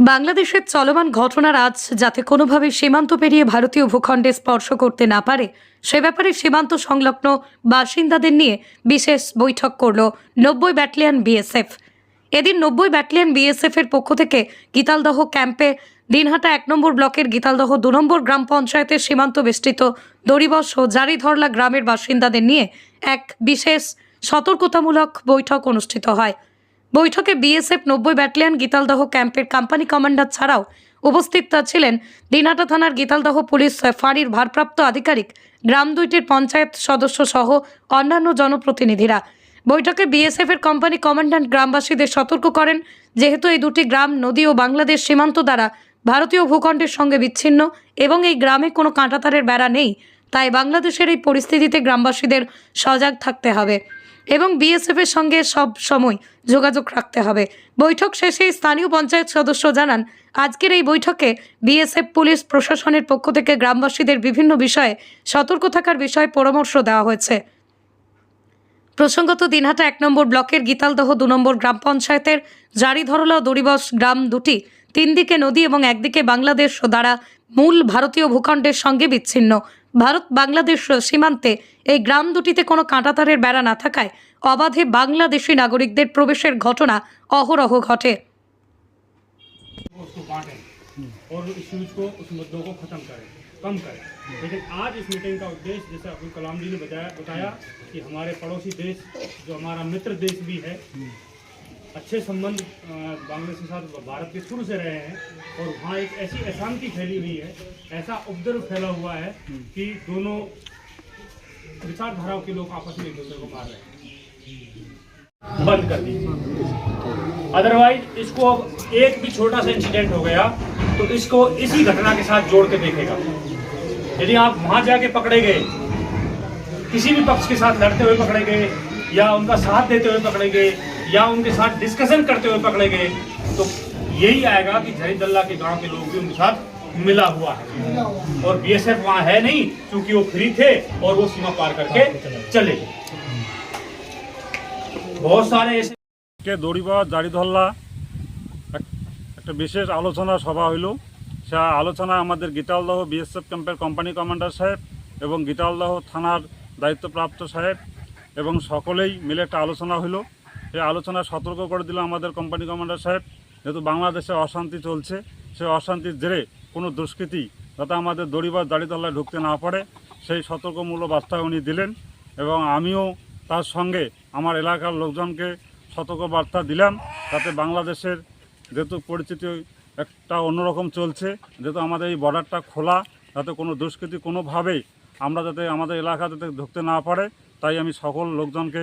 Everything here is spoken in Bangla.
বাংলাদেশের চলমান ঘটনার আজ যাতে কোনোভাবে সীমান্ত পেরিয়ে ভারতীয় ভূখণ্ডে স্পর্শ করতে না পারে, সে ব্যাপারে সীমান্ত সংলগ্ন বাসিন্দাদের নিয়ে বিশেষ বৈঠক করল নব্বই ব্যাটালিয়ন বিএসএফ। এদিন নব্বই ব্যাটালিয়ন বিএসএফ এর পক্ষ থেকে গীতালদহ ক্যাম্পে দিনহাটা এক নম্বর ব্লকের গীতালদহ দু নম্বর গ্রাম পঞ্চায়েতের সীমান্ত বেষ্টিত দড়িবস ও জারিধরলা গ্রামের বাসিন্দাদের নিয়ে এক বিশেষ সতর্কতামূলক বৈঠক অনুষ্ঠিত হয়। বৈঠকে বিএসএফ নব্বই ব্যাটালিয়ন গীতালদহ ক্যাম্পের কোম্পানি কমান্ডার ছাড়াও উপস্থিত ছিলেন দিনহাটা থানার গীতালদহ পুলিশ ফাঁড়ির ভারপ্রাপ্ত আধিকারিক, গ্রাম দুইটির পঞ্চায়েত সদস্য সহ অন্যান্য জনপ্রতিনিধিরা। বৈঠকে বিএসএফ এর কোম্পানি কমান্ড্যান্ট গ্রামবাসীদের সতর্ক করেন, যেহেতু এই দুটি গ্রাম নদী ও বাংলাদেশ সীমান্ত দ্বারা ভারতীয় ভূখণ্ডের সঙ্গে বিচ্ছিন্ন এবং এই গ্রামে কোনো কাঁটাতারের বেড়া নেই। তাই বাংলাদেশের এই পরিস্থিতিতে গ্রামবাসীদের সজাগ থাকতে হবে এবং বিএসএফ এর সঙ্গে সব সময় যোগাযোগ রাখতে হবে। বৈঠক শেষে স্থানীয় পঞ্চায়েত সদস্য জানান, আজকের এই বৈঠকে বিএসএফ, পুলিশ, প্রশাসনের পক্ষ থেকে গ্রামবাসীদের বিভিন্ন বিষয়ে সতর্ক থাকার বিষয়ে পরামর্শ দেওয়া হয়েছে। প্রসঙ্গত, দিনহাটা এক নম্বর ব্লকের গীতালদহ দু নম্বর গ্রাম পঞ্চায়েতের জারিধরলা ও দড়িবস গ্রাম দুটি তিন দিকে নদী এবং একদিকে বাংলাদেশ দ্বারা মূল ভারতীয় ভূখণ্ডের সঙ্গে বিচ্ছিন্ন ভারত বাংলাদেশ সীমান্তে এই গ্রাম দুটিতে কোনো কাঁটাতারের বেড়া না থাকায় অবাধে বাংলাদেশি নাগরিকদের প্রবেশের ঘটনা অহরহ ঘটে वो उसको बांटें और इस यूज को उस मुद्दों को ख़त्म करें कम करें लेकिन आज इस मीटिंग का उद्देश्य जैसे अब्दुल कलाम जी ने बताया बताया कि हमारे पड़ोसी देश जो हमारा मित्र देश भी है अच्छे संबंध बांग्लादेश के साथ भारत के शुरू से रहे हैं और वहाँ एक ऐसी अशांति फैली हुई है, ऐसा उपद्रव फैला हुआ है कि दोनों विचारधाराओं के लोग आपस में एक दूसरे को मार रहे हैं। बंद कर दीजिए अदरवाइज़ इसको अब एक भी छोटा सा इंसिडेंट हो गया तो इसको इसी घटना के साथ जोड़ के देखेगा। यदि आप वहाँ जाके पकड़े गए, किसी भी पक्ष के साथ लड़ते हुए पकड़े गए, या उनका साथ देते हुए पकड़े गए या उनके साथ डिस्कशन करते हुए पकड़े गए तो यही आएगा कि झरीदल्ला के गांव के लोग भी उनके साथ मिला हुआ है और बीएसएफ वहां है नहीं क्योंकि वो फ्री थे और वो सीमा पार करके चले गए बहुत सारे ऐसे কে দড়িপাড়া জারিধল্লা এক- একটা বিশেষ আলোচনা সভা হইল সে আলোচনা আমাদের গীতালদহ বিএসএফ ক্যাম্পের কোম্পানি কমান্ডার সাহেব এবং গীতালদহ থানার দায়িত্বপ্রাপ্ত সাহেব এবং সকলেই মিলে একটা আলোচনা হইল সেই আলোচনা সতর্ক করে দিল আমাদের কোম্পানি কমান্ডার সাহেব, যেহেতু বাংলাদেশে অশান্তি চলছে, সেই অশান্তির জেরে কোনো দুষ্কৃতী যাতে আমাদের দড়িবার দাড়িতলায় ঢুকতে না পারে, সেই সতর্কমূলক বার্তা উনি দিলেন এবং আমিও তার সঙ্গে আমার এলাকার লোকজনকে সতর্ক বার্তা দিলাম তাতে বাংলাদেশের যেহেতু পরিচিতি একটা অন্যরকম চলছে, যেহেতু আমাদের এই বর্ডারটা খোলা, যাতে কোনো দুষ্কৃতি কোনোভাবেই আমরা যাতে আমাদের এলাকা যাতে ঢুকতে না পারে, তাই আমি সকল লোকজনকে